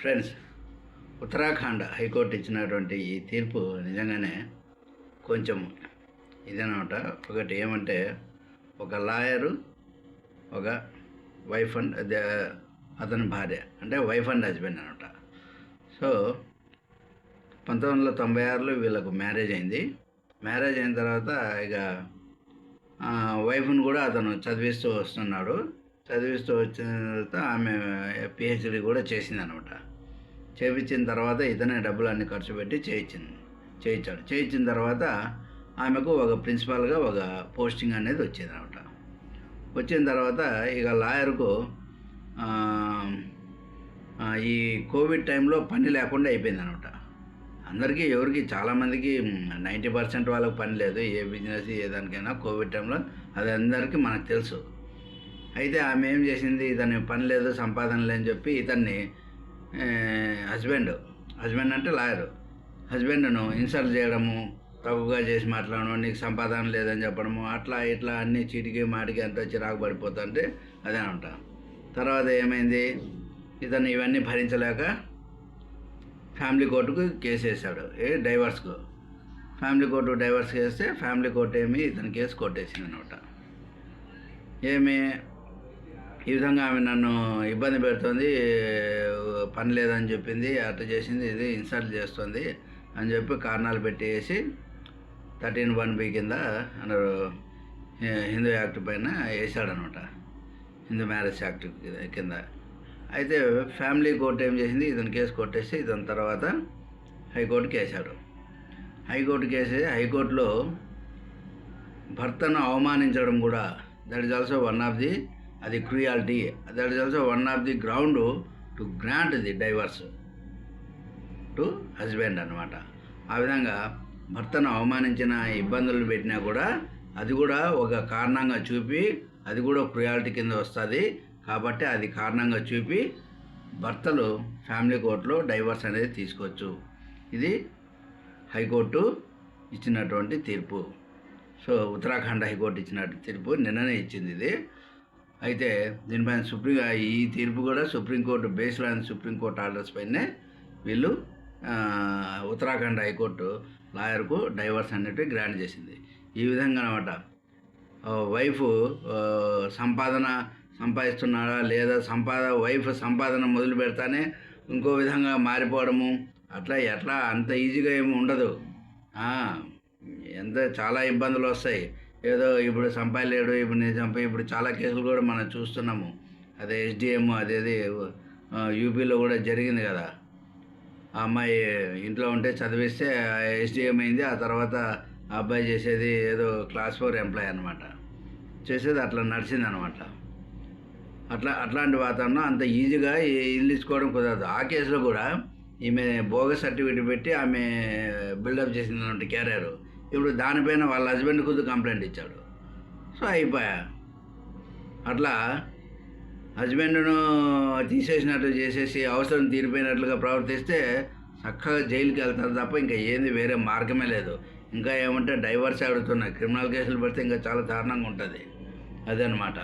Friends Uttarakhand high court ఇచ్చినటువంటి ఈ తీర్పు నిజంగానే కొంచెం ఇదనమాట. ఒకటి ఏమంటే ఒక లాయరు ఒక వైఫ్ అండ్ అతని భార్య అంటే వైఫ్ అండ్ హస్బెండ్ అనమాట. సో పంతొమ్మిది వందల తొంభై ఆరులో వీళ్ళకు మ్యారేజ్ అయింది. మ్యారేజ్ అయిన తర్వాత ఇక వైఫ్ని కూడా అతను చదివిస్తూ వస్తున్నాడు. చదివిస్తూ వచ్చిన తర్వాత ఆమె పిహెచ్డి కూడా చేసింది అనమాట చేయించిన తర్వాత ఇతనే డబ్బులు అన్ని ఖర్చు పెట్టి చేయించింది చేయించాడు. చేయించిన తర్వాత ఆమెకు ఒక ప్రిన్సిపాల్గా ఒక పోస్టింగ్ అనేది వచ్చింది అనమాట వచ్చిన తర్వాత ఇక లాయర్కు ఈ కోవిడ్ టైంలో పని లేకుండా అయిపోయింది అనమాట అందరికీ ఎవరికి చాలామందికి నైంటీ పర్సెంట్ వాళ్ళకి పని లేదు. ఏ బిజినెస్ ఏ దానికైనా కోవిడ్ టైంలో అది అందరికీ మనకు తెలుసు. అయితే ఆమె ఏం చేసింది ఇతని పని లేదు సంపాదన లేని చెప్పి ఇతన్ని హస్బెండ్ హస్బెండ్ అంటే లాయరు. హస్బెండ్ను ఇన్సల్ట్ చేయడము తక్కువగా చేసి మాట్లాడడం నీకు సంపాదన లేదని చెప్పడము అట్లా ఇట్లా అన్ని చీటికి మాటికి అంతా చిరాకు పడిపోతుంటే అదే అంట. తర్వాత ఏమైంది? ఇతను ఇవన్నీ భరించలేక ఫ్యామిలీ కోర్టుకు కేసు వేశాడు ఏ డైవర్స్కు. ఫ్యామిలీ కోర్టు డైవర్స్ చేస్తే ఫ్యామిలీ కోర్టు ఏమి ఇతని కేసు కొట్టేసింది అనమాట ఏమి? ఈ విధంగా ఆమె నన్ను ఇబ్బంది పెడుతుంది పని లేదని చెప్పింది అట్లా చేసింది ఇది ఇన్సల్ట్ చేస్తుంది అని చెప్పి కారణాలు పెట్టేసి థర్టీన్ వన్ బి కింద అన్నారు హిందూ యాక్ట్ పైన వేసాడనమాట హిందూ మ్యారేజ్ యాక్ట్ కింద. అయితే ఫ్యామిలీ కోర్టు ఏం చేసింది ఇతను కేసు కొట్టేసి ఇతని తర్వాత హైకోర్టుకి వేశాడు. హైకోర్టుకి వేసి హైకోర్టులో భర్తను అవమానించడం కూడా that is also one of the అది cruelty. That is also one of the ground to grant the divorce to husband అనమాట ఆ విధంగా భర్తను అవమానించిన ఇబ్బందులు పెట్టినా కూడా అది కూడా ఒక కారణంగా చూపి అది కూడా క్రుయాలిటీ కింద వస్తుంది. కాబట్టి అది కారణంగా చూపి భర్తలు ఫ్యామిలీ కోర్టులో డైవర్స్ అనేది తీసుకోవచ్చు. ఇది హైకోర్టు ఇచ్చినటువంటి తీర్పు. సో ఉత్తరాఖండ్ హైకోర్టు ఇచ్చిన తీర్పు నిన్ననే ఇచ్చింది ఇది. అయితే దీనిపైన సుప్రీం ఈ తీర్పు కూడా supreme court based on supreme court orders పైనే వీళ్ళు ఉత్తరాఖండ్ హైకోర్టు లాయర్కు డైవర్స్ అనేటివి గ్రాంట్ చేసింది. ఈ విధంగా అనమాట వైఫ్ సంపాదన సంపాదిస్తున్నాడా లేదా సంపాద వైఫ్ సంపాదన మొదలు పెడతానే ఇంకో విధంగా మారిపోవడము అట్లా ఎట్లా అంత ఈజీగా ఏమి ఉండదు. ఎంత చాలా ఇబ్బందులు వస్తాయి. ఏదో ఇప్పుడు సంపాదలేడు ఇప్పుడు నేను చంపా ఇప్పుడు చాలా కేసులు కూడా మనం చూస్తున్నాము. అదే ఎస్డిఎం అదేది యూపీలో కూడా జరిగింది కదా. ఆ అమ్మాయి ఇంట్లో ఉంటే చదివిస్తే ఎస్డిఎం అయింది ఆ తర్వాత ఆ అబ్బాయి చేసేది ఏదో క్లాస్ ఫోర్ ఎంప్లాయ్ అనమాట చేసేది అట్లా నడిచింది అనమాట అట్లా అట్లాంటి వాతావరణం అంత ఈజీగా ఇల్లు ఇచ్చుకోవడం కుదరదు. ఆ కేసులో కూడా ఈమె బోగస్ సర్టిఫికేట్ పెట్టి ఆమె బిల్డప్ చేసింది క్యారియర్. ఇప్పుడు దానిపైన వాళ్ళ హస్బెండ్ కొద్ది కంప్లైంట్ ఇచ్చాడు. సో అయిపోయా. అట్లా హస్బెండ్ను తీసేసినట్లు చేసేసి అవసరం తీరిపోయినట్లుగా ప్రవర్తిస్తే చక్కగా జైలుకి వెళ్తారు తప్ప ఇంకా ఏంది వేరే మార్గమే లేదు. ఇంకా ఏమంటే డైవర్స్ అడుగుతున్నాయి క్రిమినల్ కేసులు పెడితే ఇంకా చాలా దారుణంగా ఉంటుంది. అదనమాట